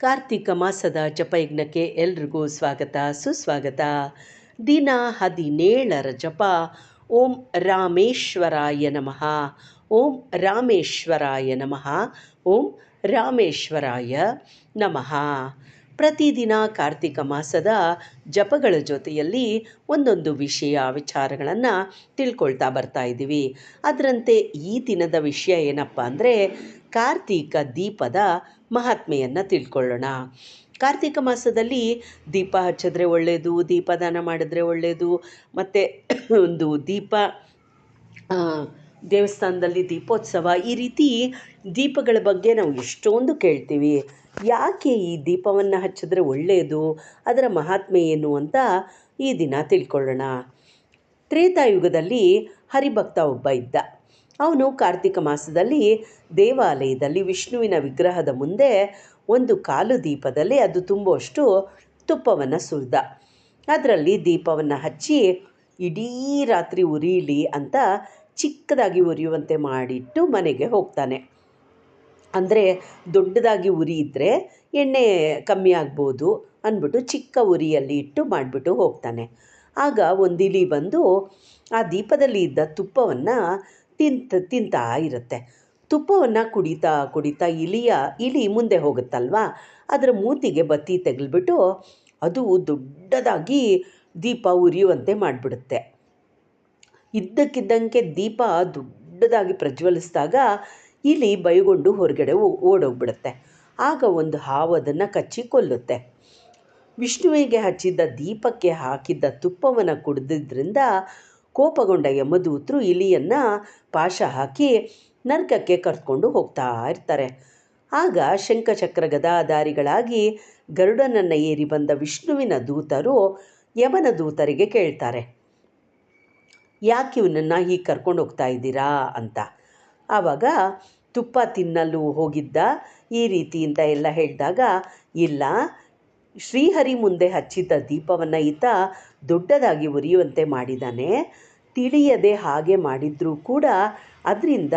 ಕಾರ್ತಿಕ ಮಾಸದ ಜಪಯಜ್ಞಕ್ಕೆ ಎಲ್ರಿಗೂ ಸ್ವಾಗತ, ಸುಸ್ವಾಗತ. ದಿನ ಹದಿನೇಳರ ಜಪ. ಓಂ ರಾಮೇಶ್ವರಾಯ ನಮಃ. ಓಂ ರಾಮೇಶ್ವರಾಯ ನಮಃ. ಓಂ ರಾಮೇಶ್ವರಾಯ ನಮಃ. ಪ್ರತಿದಿನ ಕಾರ್ತಿಕ ಮಾಸದ ಜಪಗಳ ಜೊತೆಯಲ್ಲಿ ಒಂದೊಂದು ವಿಷಯ ವಿಚಾರಗಳನ್ನು ತಿಳ್ಕೊಳ್ತಾ ಬರ್ತಾ ಇದ್ದೀವಿ. ಅದರಂತೆ ಈ ದಿನದ ವಿಷಯ ಏನಪ್ಪ ಅಂದರೆ ಕಾರ್ತೀಕ ದೀಪದ ಮಹಾತ್ಮೆಯನ್ನು ತಿಳ್ಕೊಳ್ಳೋಣ. ಕಾರ್ತಿಕ ಮಾಸದಲ್ಲಿ ದೀಪ ಹಚ್ಚಿದ್ರೆ ಒಳ್ಳೆಯದು ದೀಪದಾನ ಮಾಡಿದ್ರೆ ಒಳ್ಳೆಯದು ಮತ್ತು ಒಂದು ದೀಪ ದೇವಸ್ಥಾನದಲ್ಲಿ ದೀಪೋತ್ಸವ, ಈ ರೀತಿ ದೀಪಗಳ ಬಗ್ಗೆ ನಾವು ಎಷ್ಟೊಂದು ಕೇಳ್ತೀವಿ. ಯಾಕೆ ಈ ದೀಪವನ್ನು ಹಚ್ಚಿದ್ರೆ ಒಳ್ಳೆಯದು ಅದರ ಮಹಾತ್ಮೆ ಏನು ಅಂತ ಈ ದಿನ ತಿಳ್ಕೊಳ್ಳೋಣ. ತ್ರೇತಾಯುಗದಲ್ಲಿ ಹರಿಭಕ್ತ ಒಬ್ಬ ಇದ್ದ. ಅವನು ಕಾರ್ತಿಕ ಮಾಸದಲ್ಲಿ ದೇವಾಲಯದಲ್ಲಿ ವಿಷ್ಣುವಿನ ವಿಗ್ರಹದ ಮುಂದೆ ಒಂದು ಕಾಲು ದೀಪದಲ್ಲಿ ಅದು ತುಂಬುವಷ್ಟು ತುಪ್ಪವನ್ನು ಸುರಿದ. ಅದರಲ್ಲಿ ದೀಪವನ್ನು ಹಚ್ಚಿ ಇಡೀ ರಾತ್ರಿ ಉರಿಯಲಿ ಅಂತ ಚಿಕ್ಕದಾಗಿ ಉರಿಯುವಂತೆ ಮಾಡಿಟ್ಟು ಮನೆಗೆ ಹೋಗ್ತಾನೆ. ಅಂದರೆ ದೊಡ್ಡದಾಗಿ ಉರಿ ಇದ್ದರೆ ಎಣ್ಣೆ ಕಮ್ಮಿ ಆಗ್ಬೋದು ಅಂದ್ಬಿಟ್ಟು ಚಿಕ್ಕ ಉರಿಯಲ್ಲಿ ಇಟ್ಟು ಮಾಡಿಬಿಟ್ಟು ಹೋಗ್ತಾನೆ. ಆಗ ಒಂದು ಇಲಿ ಬಂದು ಆ ದೀಪದಲ್ಲಿ ಇದ್ದ ತುಪ್ಪವನ್ನು ತಿಂತ, ತಿಂತಾ ಇರುತ್ತೆ. ತುಪ್ಪವನ್ನು ಕುಡಿತಾ ಕುಡಿತಾ ಇಲಿಯ, ಇಲಿ ಮುಂದೆ ಹೋಗುತ್ತಲ್ವಾ? ಅದರ ಮೂತಿಗೆ ಬತ್ತಿ ತೆಗೆದ್ಬಿಟ್ಟು ಅದು ದೊಡ್ಡದಾಗಿ ದೀಪ ಉರಿಯುವಂತೆ ಮಾಡಿಬಿಡುತ್ತೆ. ಇದ್ದಕ್ಕಿದ್ದಂಗೆ ದೀಪ ದೊಡ್ಡದಾಗಿ ಪ್ರಜ್ವಲಿಸಿದಾಗ ಇಲಿ ಬೈಗೊಂಡು ಹೊರಗಡೆ ಓಡೋಗ್ಬಿಡುತ್ತೆ. ಆಗ ಒಂದು ಹಾವು ಅದನ್ನು ಕಚ್ಚಿ ಕೊಲ್ಲುತ್ತೆ. ವಿಷ್ಣುವಿಗೆ ಹಚ್ಚಿದ್ದ ದೀಪಕ್ಕೆ ಹಾಕಿದ್ದ ತುಪ್ಪವನ್ನು ಕುಡಿದ್ರಿಂದ ಕೋಪಗೊಂಡ ಯಮದೂತರು ಇಲಿಯನ್ನು ಪಾಶ ಹಾಕಿ ನರಕಕ್ಕೆ ಕರ್ಕೊಂಡು ಹೋಗ್ತಾ ಇರ್ತಾರೆ. ಆಗ ಶಂಖಚಕ್ರ ಗದಾಧಾರಿಗಳಾಗಿ ಗರುಡನನ್ನು ಏರಿ ಬಂದ ವಿಷ್ಣುವಿನ ದೂತರು ಯಮನ ದೂತರಿಗೆ ಕೇಳ್ತಾರೆ. ಯಾಕೆ ಇವನನ್ನು ಹೀಗೆ ಕರ್ಕೊಂಡು ಹೋಗ್ತಾ ಇದ್ದೀರಾ ಅಂತ. ಆವಾಗ ತುಪ್ಪ ತಿನ್ನಲು ಹೋಗಿದ್ದ ಈ ರೀತಿ ಅಂತ ಎಲ್ಲ ಹೇಳಿದಾಗ, ಇಲ್ಲ, ಶ್ರೀಹರಿ ಮುಂದೆ ಹಚ್ಚಿದ್ದ ದೀಪವನ್ನು ಈತ ದೊಡ್ಡದಾಗಿ ಉರಿಯುವಂತೆ ಮಾಡಿದ್ದಾನೆ ತಿಳಿಯದೆ ಹಾಗೆ ಮಾಡಿದ್ರೂ ಕೂಡ ಅದರಿಂದ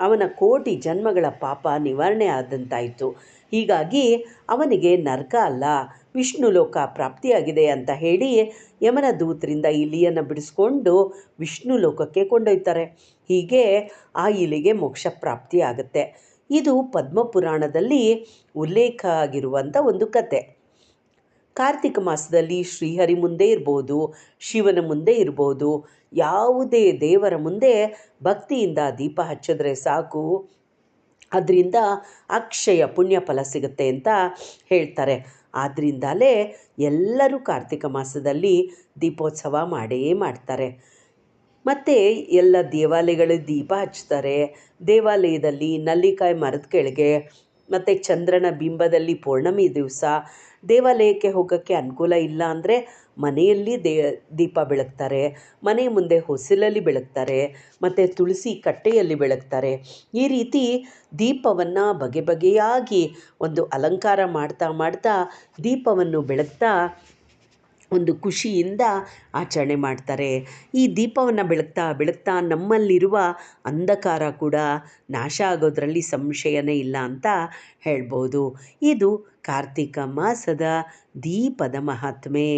ಅವನ ಕೋಟಿ ಜನ್ಮಗಳ ಪಾಪ ನಿವಾರಣೆ ಆದಂತಾಯಿತು. ಹೀಗಾಗಿ ಅವನಿಗೆ ನರಕ ಅಲ್ಲ ವಿಷ್ಣು ಲೋಕ ಪ್ರಾಪ್ತಿಯಾಗಿದೆ ಅಂತ ಹೇಳಿ ಯಮನ ದೂತರಿಂದ ಇಲಿಯನ್ನು ಬಿಡಿಸ್ಕೊಂಡು ವಿಷ್ಣು ಲೋಕಕ್ಕೆ ಕೊಂಡೊಯ್ತಾರೆ. ಹೀಗೆ ಆ ಇಲಿಗೆ ಮೋಕ್ಷ ಪ್ರಾಪ್ತಿಯಾಗುತ್ತೆ ಇದು ಪದ್ಮಪುರಾಣದಲ್ಲಿ ಉಲ್ಲೇಖ ಆಗಿರುವಂಥ ಒಂದು ಕತೆ. ಕಾರ್ತಿಕ ಮಾಸದಲ್ಲಿ ಶ್ರೀಹರಿ ಮುಂದೆ ಇರ್ಬೋದು, ಶಿವನ ಮುಂದೆ ಇರ್ಬೋದು, ಯಾವುದೇ ದೇವರ ಮುಂದೆ ಭಕ್ತಿಯಿಂದ ದೀಪ ಹಚ್ಚಿದ್ರೆ ಸಾಕು. ಅದರಿಂದ ಅಕ್ಷಯ ಪುಣ್ಯ ಫಲ ಸಿಗುತ್ತೆ ಅಂತ ಹೇಳ್ತಾರೆ. ಆದ್ದರಿಂದಲೇ ಎಲ್ಲರೂ ಕಾರ್ತಿಕ ಮಾಸದಲ್ಲಿ ದೀಪೋತ್ಸವ ಮಾಡೇ ಮಾಡ್ತಾರೆ. ಮತ್ತು ಎಲ್ಲ ದೇವಾಲಯಗಳು ದೀಪ ಹಚ್ತಾರೆ ದೇವಾಲಯದಲ್ಲಿ ನಲ್ಲಿಕಾಯಿ ಮರದ ಕೆಳಗೆ ಮತ್ತು ಚಂದ್ರನ ಬಿಂಬದಲ್ಲಿ ಪೌರ್ಣಮಿ ದಿವಸ ದೇವಾಲಯಕ್ಕೆ ಹೋಗೋಕ್ಕೆ ಅನುಕೂಲ ಇಲ್ಲ ಅಂದರೆ ಮನೆಯಲ್ಲಿ ದೇ, ದೀಪ ಬೆಳಗ್ತಾರೆ ಮನೆ ಮುಂದೆ ಹೊಸಿಲಲ್ಲಿ ಬೆಳಗ್ತಾರೆ ಮತ್ತು ತುಳಸಿ ಕಟ್ಟೆಯಲ್ಲಿ ಬೆಳಗ್ತಾರೆ ಈ ರೀತಿ ದೀಪವನ್ನು ಬಗೆ ಬಗೆಯಾಗಿ ಒಂದು ಅಲಂಕಾರ ಮಾಡ್ತಾ ಮಾಡ್ತಾ ದೀಪವನ್ನು ಬೆಳಗ್ತಾ ಒಂದು ಖುಷಿಯಿಂದ ಆಚರಣೆ ಮಾಡ್ತಾರೆ. ಈ ದೀಪವನ್ನು ಬೆಳಗ್ತಾ ಬೆಳಗ್ತಾ ನಮ್ಮಲ್ಲಿರುವ ಅಂಧಕಾರ ಕೂಡ ನಾಶ ಆಗೋದ್ರಲ್ಲಿ ಸಂಶಯನೇ ಇಲ್ಲ ಅಂತ ಹೇಳ್ಬೋದು. ಇದು ಕಾರ್ತಿಕ ಮಾಸದ ದೀಪದ ಮಹಾತ್ಮೆ.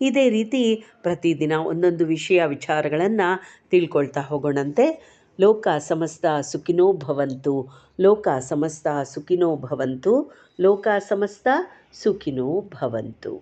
ಇದೇ ರೀತಿ ಪ್ರತಿದಿನ ಒಂದೊಂದು ವಿಷಯ ವಿಚಾರಗಳನ್ನು ತಿಳ್ಕೊಳ್ತಾ ಹೋಗೋಣಂತೆ. ಲೋಕ ಸಮಸ್ತ ಸುಖಿನೋ ಭವಂತು, ಲೋಕ ಸಮಸ್ತ ಸುಖಿನೋ ಭವಂತು, ಲೋಕ ಸಮಸ್ತ ಸುಖಿನೋ ಭವಂತು.